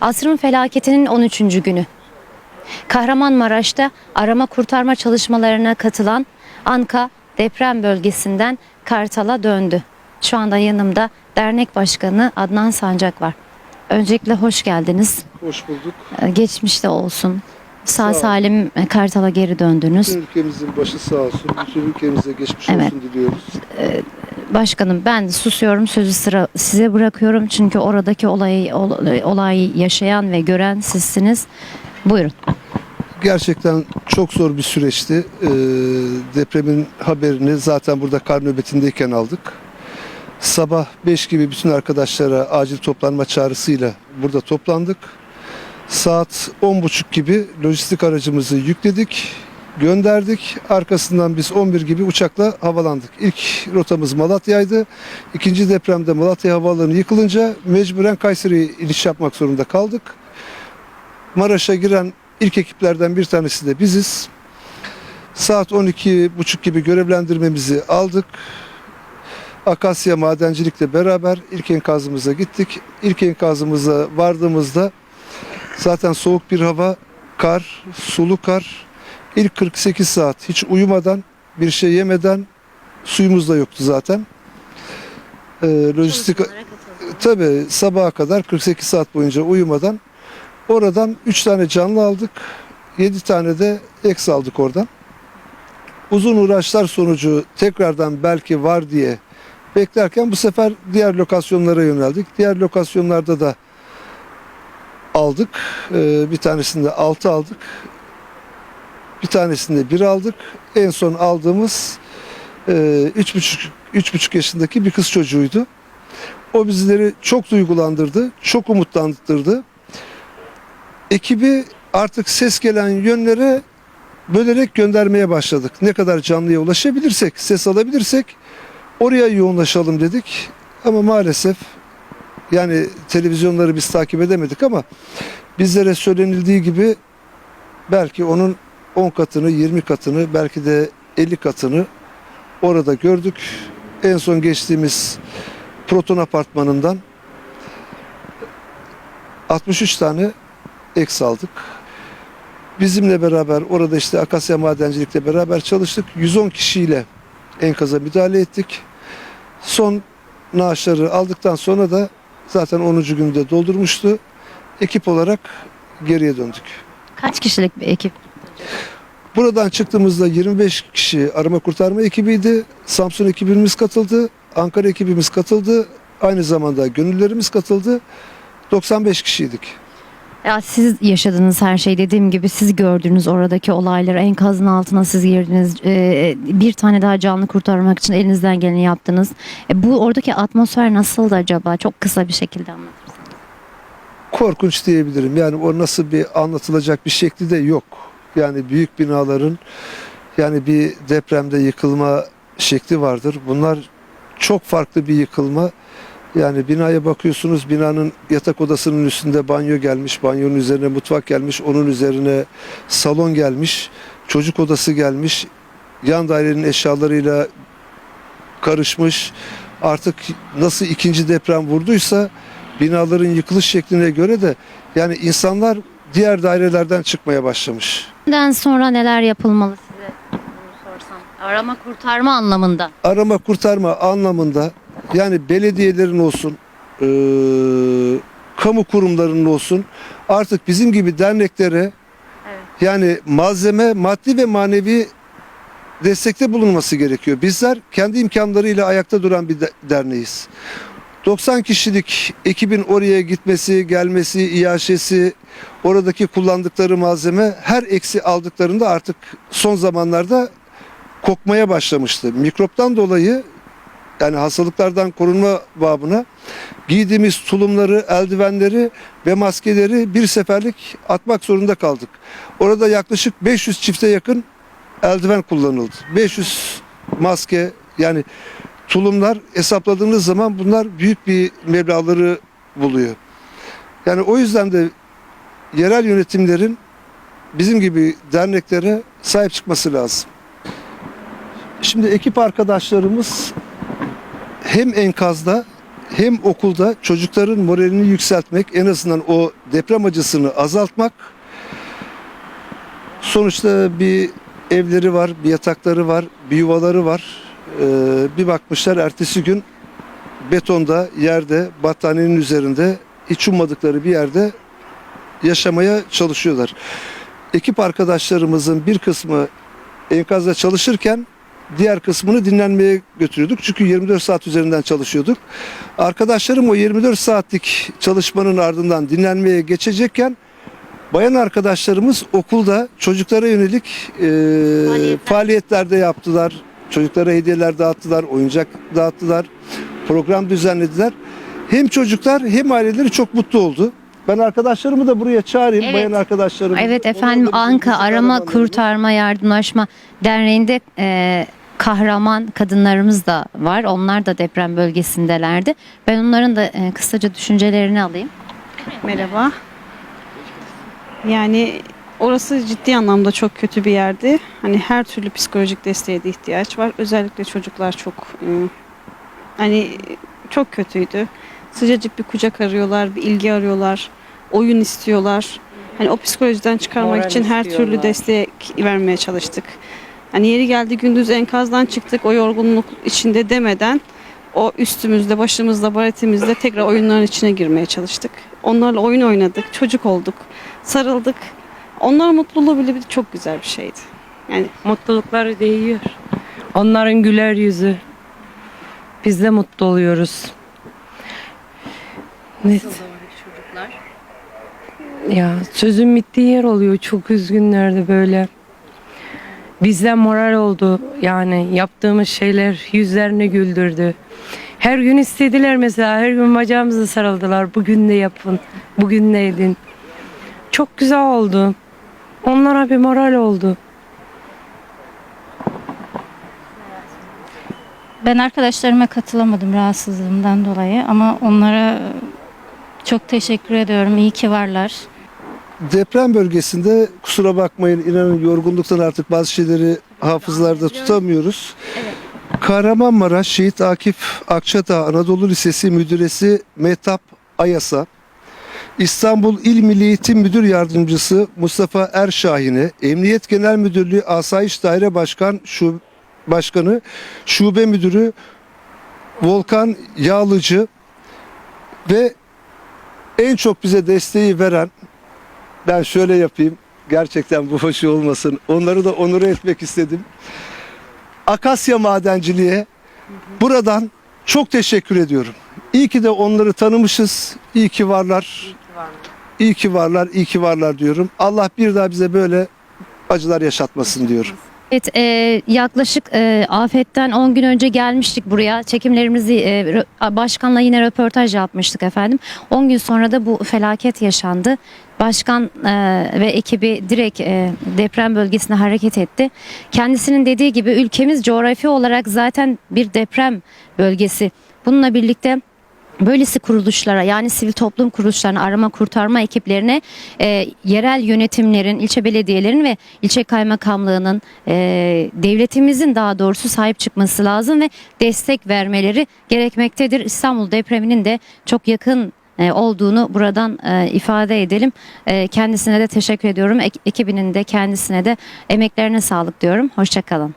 Asrın felaketinin 13. günü. Kahramanmaraş'ta arama kurtarma çalışmalarına katılan Anka deprem bölgesinden Kartal'a döndü. Şu anda yanımda dernek başkanı Adnan Sancak var. Öncelikle hoş geldiniz. Hoş bulduk. Ee, Geçmişte olsun. Sağ Sağ salim e, Kartal'a geri döndünüz. Bütün ülkemizin başı sağ olsun. Bütün ülkemize geçmiş Evet. olsun diliyoruz. Başkanım ben susuyorum sözü sıra size bırakıyorum çünkü oradaki olayı ol- olayı yaşayan ve gören sizsiniz. Buyurun. Gerçekten çok zor bir süreçti. Ee, depremin haberini zaten burada kar nöbetindeyken aldık. Sabah 5 gibi bütün arkadaşlara acil toplanma çağrısıyla burada toplandık. Saat 10.30 gibi lojistik aracımızı yükledik, gönderdik. Arkasından biz 11 gibi uçakla havalandık. İlk rotamız Malatya'ydı. İkinci depremde Malatya Havaalanı yıkılınca mecburen Kayseri'ye iniş yapmak zorunda kaldık. Maraş'a giren ilk ekiplerden bir tanesi de biziz. Saat 12.30 gibi görevlendirmemizi aldık. Akasya Madencilik'le beraber ilk enkazımıza gittik. İlk enkazımıza vardığımızda zaten soğuk bir hava, kar, sulu kar. İlk 48 saat hiç uyumadan, bir şey yemeden suyumuz da yoktu zaten. Ee, lojistik tabii sabaha kadar 48 saat boyunca uyumadan oradan 3 tane canlı aldık. 7 tane de eks aldık oradan. Uzun uğraşlar sonucu tekrardan belki var diye beklerken bu sefer diğer lokasyonlara yöneldik. Diğer lokasyonlarda da aldık. Ee, bir tanesinde 6 aldık. Bir tanesinde 1 aldık. En son aldığımız e, 3,5 3,5 yaşındaki bir kız çocuğuydu. O bizleri çok duygulandırdı, çok umutlandırdı. Ekibi artık ses gelen yönlere bölerek göndermeye başladık. Ne kadar canlıya ulaşabilirsek, ses alabilirsek oraya yoğunlaşalım dedik. Ama maalesef yani televizyonları biz takip edemedik ama bizlere söylenildiği gibi belki onun 10 katını, 20 katını, belki de 50 katını orada gördük. En son geçtiğimiz Proton Apartmanı'ndan 63 tane eks aldık. Bizimle beraber orada işte Akasya Madencilik'le beraber çalıştık. 110 kişiyle enkaza müdahale ettik. Son naaşları aldıktan sonra da zaten 10. günde doldurmuştu. Ekip olarak geriye döndük. Kaç kişilik bir ekip? Buradan çıktığımızda 25 kişi arama kurtarma ekibiydi. Samsun ekibimiz katıldı. Ankara ekibimiz katıldı. Aynı zamanda gönüllerimiz katıldı. 95 kişiydik. Ya siz yaşadınız her şey dediğim gibi siz gördünüz oradaki olayları enkazın altına siz girdiniz Ee, bir tane daha canlı kurtarmak için elinizden geleni yaptınız. E, bu oradaki atmosfer nasıldı acaba? Çok kısa bir şekilde anlatın. korkunç diyebilirim. Yani o nasıl bir anlatılacak bir şekli de yok. Yani büyük binaların yani bir depremde yıkılma şekli vardır. Bunlar çok farklı bir yıkılma. Yani binaya bakıyorsunuz binanın yatak odasının üstünde banyo gelmiş, banyonun üzerine mutfak gelmiş, onun üzerine salon gelmiş, çocuk odası gelmiş, yan dairenin eşyalarıyla karışmış. Artık nasıl ikinci deprem vurduysa binaların yıkılış şekline göre de yani insanlar diğer dairelerden çıkmaya başlamış. Bundan sonra neler yapılmalı size? Bunu sorsam. Arama kurtarma anlamında. Arama kurtarma anlamında yani belediyelerin olsun, eee, kamu kurumlarının olsun artık bizim gibi derneklere Evet. yani malzeme, maddi ve manevi destekte bulunması gerekiyor. Bizler kendi imkanlarıyla ayakta duran bir de- derneğiz. 90 kişilik ekibin oraya gitmesi, gelmesi, iaşesi, oradaki kullandıkları malzeme her eksi aldıklarında artık son zamanlarda kokmaya başlamıştı. Mikroptan dolayı yani hastalıklardan korunma babına giydiğimiz tulumları, eldivenleri ve maskeleri bir seferlik atmak zorunda kaldık. Orada yaklaşık 500 çifte yakın eldiven kullanıldı. 500 maske yani tulumlar hesapladığınız zaman bunlar büyük bir meblağları buluyor. Yani o yüzden de yerel yönetimlerin bizim gibi derneklere sahip çıkması lazım. Şimdi ekip arkadaşlarımız hem enkazda hem okulda çocukların moralini yükseltmek, en azından o deprem acısını azaltmak. Sonuçta bir evleri var, bir yatakları var, bir yuvaları var. Ee, bir bakmışlar ertesi gün betonda, yerde, battaniyenin üzerinde hiç ummadıkları bir yerde yaşamaya çalışıyorlar. Ekip arkadaşlarımızın bir kısmı enkazda çalışırken diğer kısmını dinlenmeye götürüyorduk. Çünkü 24 saat üzerinden çalışıyorduk. Arkadaşlarım o 24 saatlik çalışmanın ardından dinlenmeye geçecekken bayan arkadaşlarımız okulda çocuklara yönelik e, faaliyetlerde yaptılar. Çocuklara hediyeler dağıttılar, oyuncak dağıttılar, program düzenlediler. Hem çocuklar hem aileleri çok mutlu oldu. Ben arkadaşlarımı da buraya çağırayım, Evet. bayan arkadaşlarımı. Evet da efendim bizim Anka bizim Arama kahramanlarımız. Kurtarma Yardımlaşma Derneği'nde e, kahraman kadınlarımız da var. Onlar da deprem bölgesindelerdi. Ben onların da e, kısaca düşüncelerini alayım. Merhaba. Yani orası ciddi anlamda çok kötü bir yerdi. Hani her türlü psikolojik desteğe de ihtiyaç var. Özellikle çocuklar çok e, hani çok kötüydü. Sıcacık bir kucak arıyorlar, bir ilgi arıyorlar, oyun istiyorlar. Hani o psikolojiden çıkarmak Moral için her istiyorlar. türlü destek vermeye çalıştık. Hani yeri geldi gündüz enkazdan çıktık o yorgunluk içinde demeden o üstümüzde, başımızda, baretimizde tekrar oyunların içine girmeye çalıştık. Onlarla oyun oynadık, çocuk olduk, sarıldık. Onların mutluluğu bile bir çok güzel bir şeydi. Yani Mutlulukları değiyor. Onların güler yüzü. Biz de mutlu oluyoruz. Ne? Ya sözün bittiği yer oluyor. Çok üzgünlerdi böyle. Bizden moral oldu. Yani yaptığımız şeyler yüzlerini güldürdü. Her gün istediler mesela. Her gün bacağımızı sarıldılar. Bugün de yapın. Bugün de edin. Çok güzel oldu. Onlara bir moral oldu. Ben arkadaşlarıma katılamadım rahatsızlığımdan dolayı ama onlara çok teşekkür ediyorum. İyi ki varlar. Deprem bölgesinde kusura bakmayın inanın yorgunluktan artık bazı şeyleri hafızlarda tutamıyoruz. Kahramanmaraş Şehit Akif Akçadağ Anadolu Lisesi Müdüresi Mehtap Ayasa, İstanbul İl Milli Eğitim Müdür Yardımcısı Mustafa Erşahin'e, Emniyet Genel Müdürlüğü Asayiş Daire Başkan Şube, Başkanı Şube Müdürü Volkan Yağlıcı ve en çok bize desteği veren ben şöyle yapayım. Gerçekten bu hoş olmasın. Onları da onur etmek istedim. Akasya Madenciliğe buradan çok teşekkür ediyorum. İyi ki de onları tanımışız. İyi ki varlar. İyi ki varlar, iyi ki varlar diyorum. Allah bir daha bize böyle acılar yaşatmasın diyorum. Evet, e, yaklaşık e, afetten 10 gün önce gelmiştik buraya. Çekimlerimizi e, başkanla yine röportaj yapmıştık efendim. 10 gün sonra da bu felaket yaşandı. Başkan e, ve ekibi direkt e, deprem bölgesine hareket etti. Kendisinin dediği gibi ülkemiz coğrafi olarak zaten bir deprem bölgesi. Bununla birlikte Böylesi kuruluşlara yani sivil toplum kuruluşlarına, arama kurtarma ekiplerine e, yerel yönetimlerin, ilçe belediyelerin ve ilçe kaymakamlığının, e, devletimizin daha doğrusu sahip çıkması lazım ve destek vermeleri gerekmektedir. İstanbul depreminin de çok yakın e, olduğunu buradan e, ifade edelim. E, kendisine de teşekkür ediyorum. Ek- ekibinin de kendisine de emeklerine sağlık diyorum. Hoşçakalın.